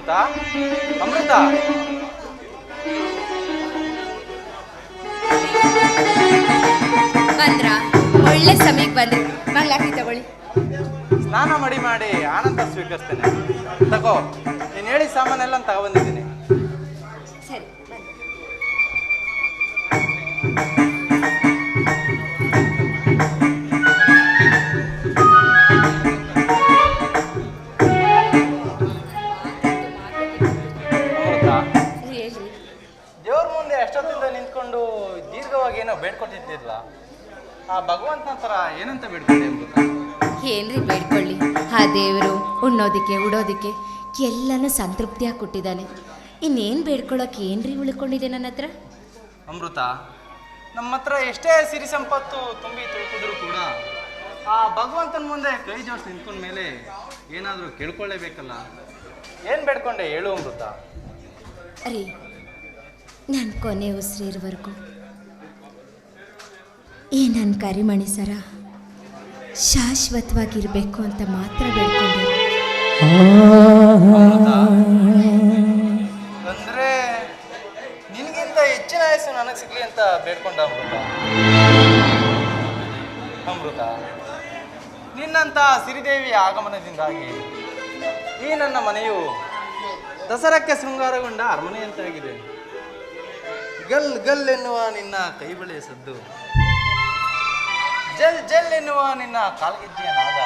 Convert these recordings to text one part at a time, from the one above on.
ಅಮೃತ? ಅಮೃತ? ಬಂದ್ರ ಒಳ್ಳೆ ಸಮಯಕ್ಕೆ ಬಂದ್ರೆ ಮಂಗ್ಲಾಕಿ ತಗೊಳ್ಳಿ. ಸ್ನಾನ ಮಾಡಿ ಮಾಡಿ ಆನಂದ ಸ್ವೀಕರಿಸ್ತೇನೆ. ತಗೋ ನೀನು ಹೇಳಿ ಸಾಮಾನೆಲ್ಲ ತಗೊಬಂದಿದ್ದೀನಿ ಎಷ್ಟೊತ್ತಿಂದ ನಿಂತ್ಕೊಂಡು ದೀರ್ಘವಾಗಿ ಏನೋ ಬೇಡ್ಕೊಟ್ಟಿದ್ದಿಲ್ಲ ಆ ಭಗವಂತನ ಹತ್ರ ಏನಂತ ಬೇಡ್ಕೊಂಡೆ ಏನ್ರಿ ಬೇಡ್ಕೊಳ್ಳಿ. ಆ ದೇವರು ಉಣ್ಣೋದಿಕ್ಕೆ ಉಡೋದಿಕ್ಕೆ ಎಲ್ಲನೂ ಸಂತೃಪ್ತಿಯಾಗಿ ಕೊಟ್ಟಿದ್ದಾನೆ. ಇನ್ನೇನು ಬೇಡ್ಕೊಳ್ಳೋಕೆ ಏನ್ರಿ ಉಳ್ಕೊಂಡಿದೆ ನನ್ನ ಹತ್ರ? ಅಮೃತ ನಮ್ಮ ಹತ್ರ ಎಷ್ಟೇ ಸಿರಿ ಸಂಪತ್ತು ತುಂಬಿ ತುಳುಕಿದ್ರು ಕೂಡ ಆ ಭಗವಂತನ ಮುಂದೆ ಕೈ ಜೋಡಿಸಿ ನಿಂತ್ಕೊಂಡ ಮೇಲೆ ಏನಾದರೂ ಕೇಳ್ಕೊಳ್ಳೇಬೇಕಲ್ಲ? ಏನು ಬೇಡ್ಕೊಂಡೆ? ಹೇಳು ಅಮೃತ. ರೀ ನನ್ನ ಕೊನೆ ಉಸಿರಿರುವವರೆಗೂ ಈ ನನ್ನ ಕರಿಮಣಿ ಸರ ಶಾಶ್ವತವಾಗಿರಬೇಕು ಅಂತ ಮಾತ್ರ ಬೇಡ್ಕೊಂಡೆ ಅಂದ್ರೆ ನಿನಗಿಂತ ಹೆಚ್ಚಿನ ಆಯಸ್ಸು ನನಗೆ ಸಿಗ್ಲಿ ಅಂತ ಬೇಡ್ಕೊಂಡ ಅಮೃತ. ಅಮೃತ ನಿನ್ನಂತ ಸಿರಿದೇವಿಯ ಆಗಮನದಿಂದಾಗಿ ಈ ನನ್ನ ಮನೆಯು ದಸರಕ್ಕೆ ಶೃಂಗಾರಗೊಂಡ ಅರಮನೆಯಂತಾಗಿದೆ ಗಲ್ ಗಲ್ ಎನ್ನುವ ನಿನ್ನ ಕೈಬಳೆಯ ಸದ್ದು. ಜಲ್ ಜಲ್ ಎನ್ನುವ ನಿನ್ನ ಕಾಲ್ಗೆಜ್ಜೆಯ ನಾದ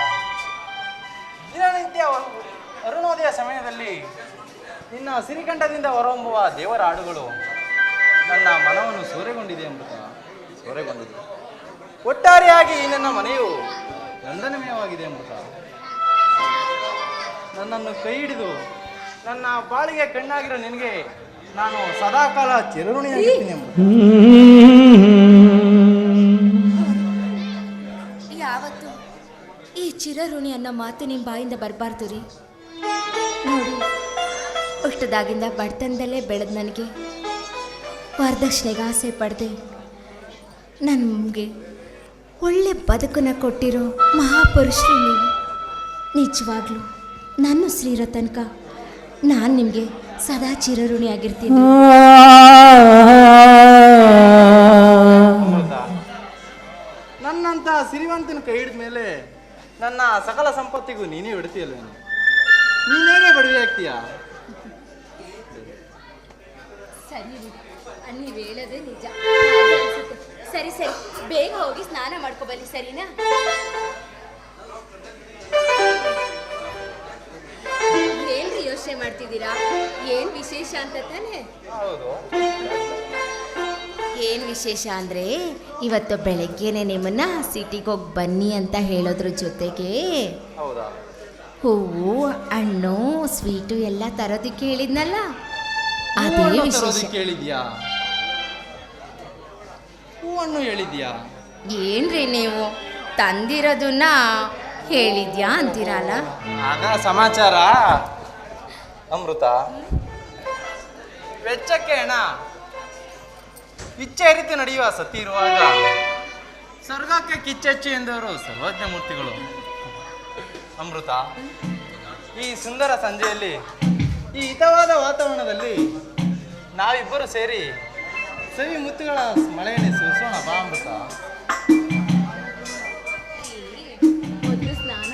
ದಿನನಿತ್ಯ ಅರು- ಅರುಣೋದಯ ಸಮಯದಲ್ಲಿ ನಿನ್ನ ಸಿರಿಕಂಠದಿಂದ ಹೊರಹೊಂಬುವ ದೇವರ ಹಾಡುಗಳು ನನ್ನ ಮನವನ್ನು ಸೂರೆಗೊಂಡಿದೆ ಎಂಬ ಸೂರೆಗೊಂಡಿದೆ. ಒಟ್ಟಾರೆಯಾಗಿ ನನ್ನ ಮನೆಯು ನಂದನಮಯವಾಗಿದೆ ಎಂಬ ನನ್ನನ್ನು ಕೈ ಹಿಡಿದು ನನ್ನ ಬಾಳಿಗೆ ಕಣ್ಣಾಗಿರೋ ನಿನಗೆ ನಾನು ಸದಾಕಾಲ ಚಿರಋಣಿಯಾಗಿರ್ತೀನಿ ಯಾವತ್ತು ಈ ಚಿರಋಣಿ ಅನ್ನೋ ಮಾತು ನಿಮ್ಮ ಬಾಯಿಂದ ಬರಬಾರ್ದು ರೀ. ನೋಡಿ ಹುಟ್ಟದಾಗಿಂದ ಬಡತನದಲ್ಲೇ ಬೆಳೆದ ನನಗೆ ವರದಕ್ಷಿಣೆಗೆ ಆಸೆ ಪಡೆದೆ. ನನಗೆ ಒಳ್ಳೆ ಬದುಕನ್ನು ಕೊಟ್ಟಿರೋ ಮಹಾಪುರುಷರು ನೀವು. ನಿಜವಾಗ್ಲೂ ನಾನು ಶ್ರೀರತನಕ ತನಕ ನಾನು ನಿಮಗೆ ಸದಾ ಚಿರಋಣಿ ಆಗಿರ್ತೀನಿ. ಅಮೃತ ನನ್ನಂತ ಸಿರಿವಂತನ ಕೈ ಹಿಡಿದ ಮೇಲೆ ನನ್ನ ಸಕಲ ಸಂಪತ್ತಿಗೂ ನೀನೇ ಬಿಡ್ತೀಯಲ್ಲ ನೀನೇನೇ ಬಡವೆ ಆಗ್ತೀಯಾ? ಸರಿ ನೀವು ಹೇಳೋದೇ ನಿಜ. ಸರಿ ಸರಿ. ಬೇಗ ಹೋಗಿ ಸ್ನಾನ ಮಾಡ್ಕೊ ಬನ್ನಿ ಸರಿನಾ? ಯೋಚನೆ ಮಾಡ್ತಿದ್ದೀರಾ? ಏನ್ ವಿಶೇಷ ಅಂತ ತಾನೆ? ಏನ್ ವಿಶೇಷ ಅಂದ್ರೆ ಇವತ್ತು ಬೆಳಗ್ಗೆನೆ ನಿಮ್ಮನ್ನ ಸಿಟಿಗೆ ಹೋಗಿ ಬನ್ನಿ ಅಂತ ಹೇಳೋದ್ರ ಜೊತೆಗೆ. ಹೂವು ಹಣ್ಣು ಸ್ವೀಟು ಎಲ್ಲ ತರೋದಕ್ಕೆ ಹೇಳಿದ್ನಲ್ಲ? ಅದೇ ವಿಶೇಷ. ಕೇಳಿದ್ಯಾ ಹೂವನ್ನು ಹೇಳಿದ್ಯಾ? ಏನ್ರಿ ನೀವು? ತಂದಿರೋದನ್ನ ಹೇಳಿದ್ಯಾ ಅಂತೀರಲ್ಲ? ಆಗ ಸಮಾಚಾರ. ಅಮೃತ? ವೆಚ್ಚಕ್ಕೆ ಅಣ್ಣ. ಇಚ್ಛೆ ರೀತಿ ನಡೆಯುವ ಸತಿ ಇರುವಾಗ ಸ್ವರ್ಗಕ್ಕೆ ಕಿಚ್ಚೆಚ್ಚು ಎಂದವರು ಸರ್ವಜ್ಞ ಮೂರ್ತಿಗಳು. ಅಮೃತ ಈ ಸುಂದರ ಸಂಜೆಯಲ್ಲಿ ಈ ಹಿತವಾದ ವಾತಾವರಣದಲ್ಲಿ ನಾವಿಬ್ಬರು ಸೇರಿ ಸವಿ ಮುತ್ತುಗಳ ಮಳೆಯಲ್ಲಿ ಸುರಿಸೋಣ ಬಾ ಅಮೃತ. ಮೊದಲು ಸ್ನಾನ